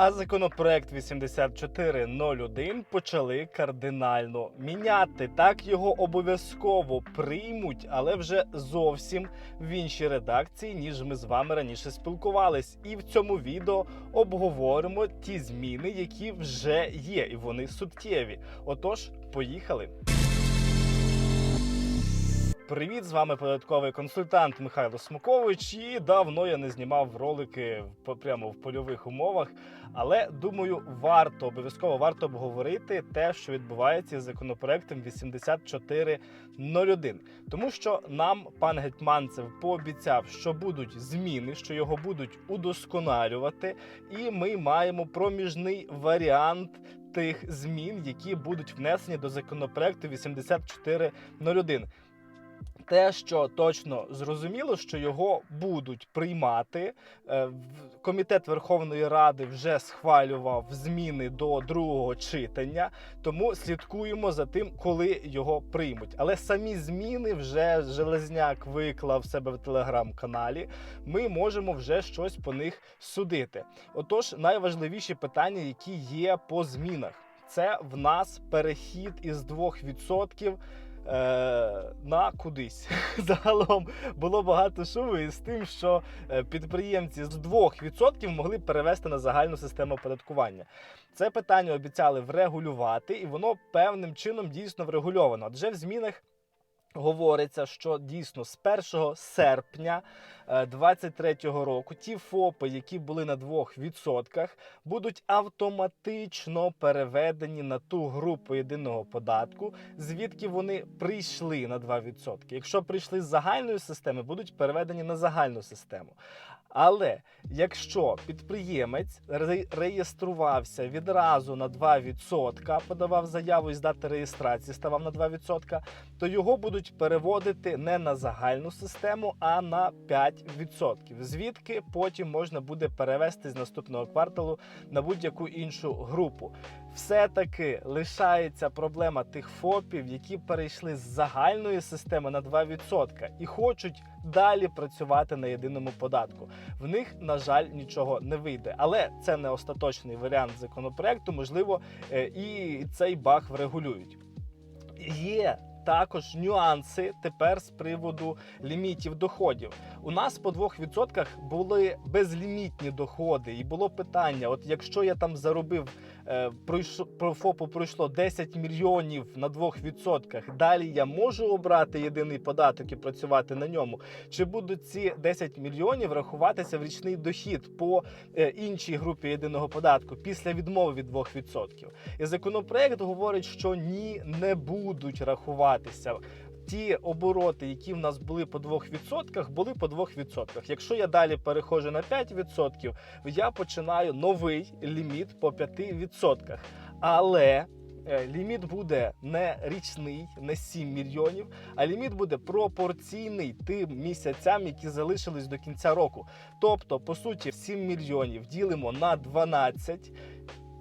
А законопроект 8401 почали кардинально міняти. Так його обов'язково приймуть, але вже зовсім в іншій редакції, ніж ми з вами раніше спілкувались. І в цьому відео обговоримо ті зміни, які вже є, і вони суттєві. Отож, поїхали. Привіт, з вами податковий консультант Михайло Смукович. І давно я не знімав ролики прямо в польових умовах. Але думаю, варто обов'язково варто обговорити те, що відбувається з законопроектом 8401. Тому що нам пан Гетьманцев пообіцяв, що будуть зміни, що його будуть удосконалювати, і ми маємо проміжний варіант тих змін, які будуть внесені до законопроекту 8401 те, що точно зрозуміло, що його будуть приймати. Е, Комітет Верховної Ради вже схвалював зміни до другого читання, тому слідкуємо за тим, коли його приймуть. Але самі зміни вже Железняк виклав себе в телеграм-каналі. Ми можемо вже щось по них судити. Отож, найважливіші питання, які є по змінах, це в нас перехід із 2% е, на кудись. Загалом було багато шуму із тим, що е, підприємці з 2% могли перевести на загальну систему оподаткування. Це питання обіцяли врегулювати, і воно певним чином дійсно врегульовано. Адже в змінах. Говориться, що дійсно з 1 серпня 2023 року ті ФОПи, які були на 2%, будуть автоматично переведені на ту групу єдиного податку, звідки вони прийшли на 2%. Якщо прийшли з загальної системи, будуть переведені на загальну систему. Але якщо підприємець ре- реєструвався відразу на 2%, подавав заяву із дати реєстрації, ставав на 2%, то його будуть переводити не на загальну систему, а на 5%. Звідки потім можна буде перевести з наступного кварталу на будь-яку іншу групу. Все-таки лишається проблема тих ФОПів, які перейшли з загальної системи на 2% і хочуть далі працювати на єдиному податку. В них, на жаль, нічого не вийде. Але це не остаточний варіант законопроекту. Можливо, е, і цей баг врегулюють. Є також нюанси тепер з приводу лімітів доходів. У нас по 2% були безлімітні доходи, і було питання: от якщо я там заробив про ФОПу пройшло 10 мільйонів на 2%, далі я можу обрати єдиний податок і працювати на ньому. Чи будуть ці 10 мільйонів рахуватися в річний дохід по е, іншій групі єдиного податку після відмови від 2%? І законопроект говорить, що ні, не будуть рахуватися. Ті обороти, які в нас були по 2%, були по 2%. Якщо я далі переходжу на 5%, я починаю новий ліміт по 5%. Але е, ліміт буде не річний, не 7 мільйонів, а ліміт буде пропорційний тим місяцям, які залишились до кінця року. Тобто, по суті, 7 мільйонів ділимо на 12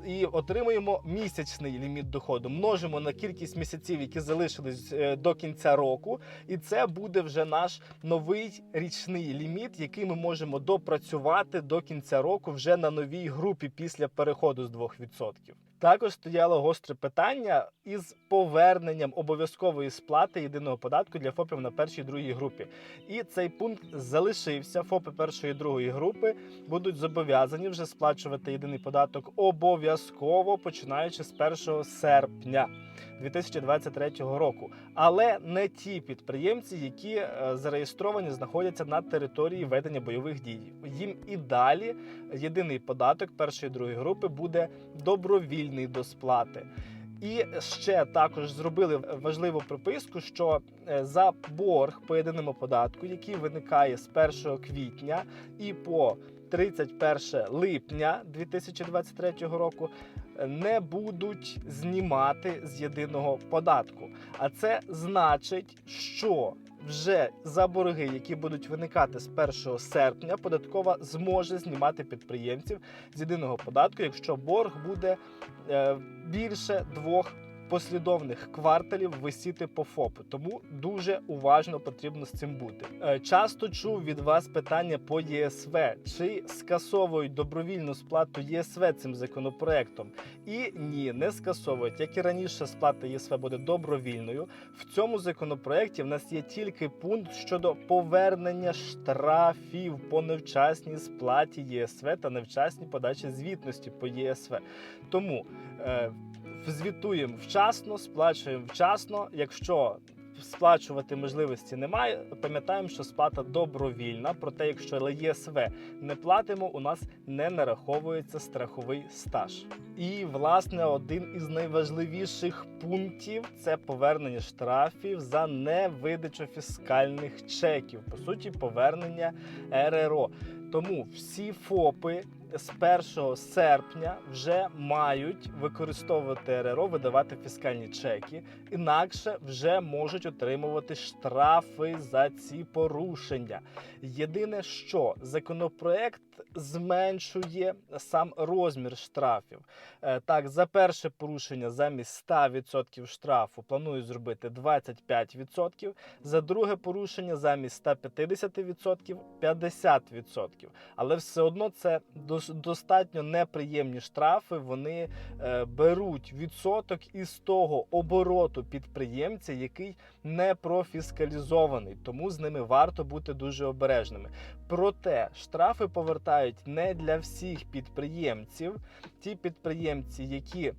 і отримуємо місячний ліміт доходу. Множимо на кількість місяців, які залишились е, до кінця року, і це буде вже наш новий річний ліміт, який ми можемо допрацювати до кінця року вже на новій групі після переходу з 2%. Також стояло гостре питання із поверненням обов'язкової сплати єдиного податку для ФОПів на першій і другій групі. І цей пункт залишився. ФОПи першої і другої групи будуть зобов'язані вже сплачувати єдиний податок обов'язково починаючи з 1 серпня 2023 року. Але не ті підприємці, які е, зареєстровані, знаходяться на території ведення бойових дій. Їм і далі єдиний податок першої і другої групи буде добровільний до сплати. І ще також зробили важливу приписку, що е, за борг по єдиному податку, який виникає з 1 квітня і по 31 липня 2023 року, е, не будуть знімати з єдиного податку. А це значить, що вже за борги, які будуть виникати з 1 серпня, податкова зможе знімати підприємців з єдиного податку, якщо борг буде е, більше 2 послідовних кварталів висіти по ФОПу. Тому дуже уважно потрібно з цим бути. Е, Часто чув від вас питання по ЄСВ, чи скасовують добровільну сплату ЄСВ цим законопроектом. І ні, не скасовують. Як і раніше, сплата ЄСВ буде добровільною. В цьому законопроекті в нас є тільки пункт щодо повернення штрафів по невчасній сплаті ЄСВ та невчасній подачі звітності по ЄСВ. Тому е, звітуємо вчасно, сплачуємо вчасно. Якщо сплачувати можливості немає, пам'ятаємо, що сплата добровільна. Проте, якщо ЄСВ не платимо, у нас не нараховується страховий стаж. І власне один із найважливіших пунктів це повернення штрафів за невидачу фіскальних чеків. По суті, повернення РРО. Тому всі ФОПи з 1 серпня вже мають використовувати РРО, видавати фіскальні чеки, інакше вже можуть отримувати штрафи за ці порушення. Єдине, що законопроект зменшує сам розмір штрафів. Е, Так, за перше порушення замість 100% штрафу планують зробити 25%, за друге порушення замість 150% 50%. Але все одно це дос- достатньо неприємні штрафи. Вони е, беруть відсоток із того обороту підприємця, який не профіскалізований. Тому з ними варто бути дуже обережними. Проте штрафи повертають не для всіх підприємців. Ті підприємці, які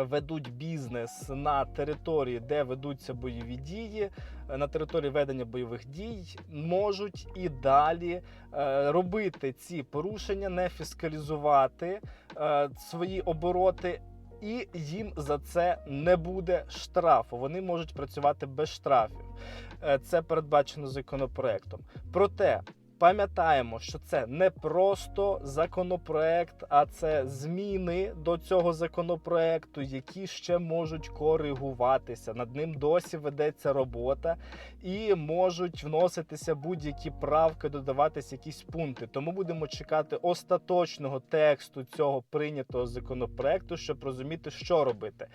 ведуть бізнес на території, де ведуться бойові дії, на території ведення бойових дій, можуть і далі е, робити ці порушення, не фіскалізувати е, свої обороти. І їм за це не буде штрафу. Вони можуть працювати без штрафів. Е, Це передбачено законопроектом. Проте пам'ятаємо, що це не просто законопроект, а це зміни до цього законопроекту, які ще можуть коригуватися. Над ним досі ведеться робота, і можуть вноситися будь-які правки, додаватися якісь пункти. Тому будемо чекати остаточного тексту цього прийнятого законопроекту, щоб розуміти, що робити.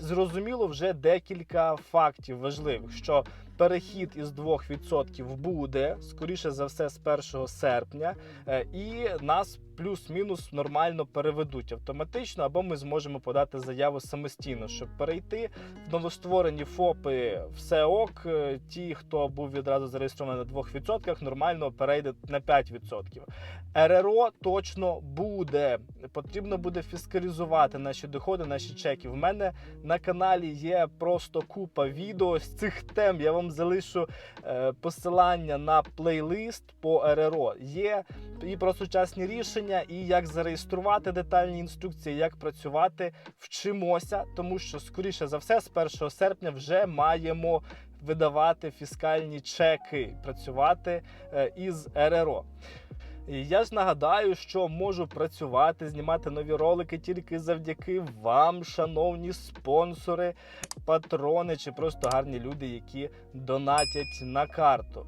Зрозуміло вже декілька фактів важливих, що перехід із 2% буде скоріше за все з 1 серпня, е, і нас плюс-мінус нормально переведуть автоматично, або ми зможемо подати заяву самостійно, щоб перейти в новостворені ФОПи. Все ок. е, Ті, хто був відразу зареєстрований на 2%, нормально перейде на 5%. РРО точно буде. Потрібно буде фіскалізувати наші доходи, наші чеки. В мене на каналі є просто купа відео з цих тем. Я вам залишу е, посилання на плейлист по РРО. Є і про сучасні рішення, і як зареєструвати детальні інструкції, як працювати. Вчимося, тому що скоріше за все, з 1 серпня вже маємо видавати фіскальні чеки, працювати е, із РРО. Я ж нагадаю, що можу працювати, знімати нові ролики тільки завдяки вам, шановні спонсори, патрони чи просто гарні люди, які донатять на карту.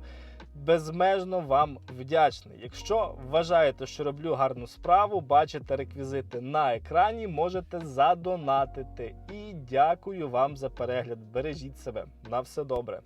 Безмежно вам вдячний. Якщо вважаєте, що роблю гарну справу, бачите реквізити на екрані, можете задонатити. І дякую вам за перегляд. Бережіть себе. На все добре.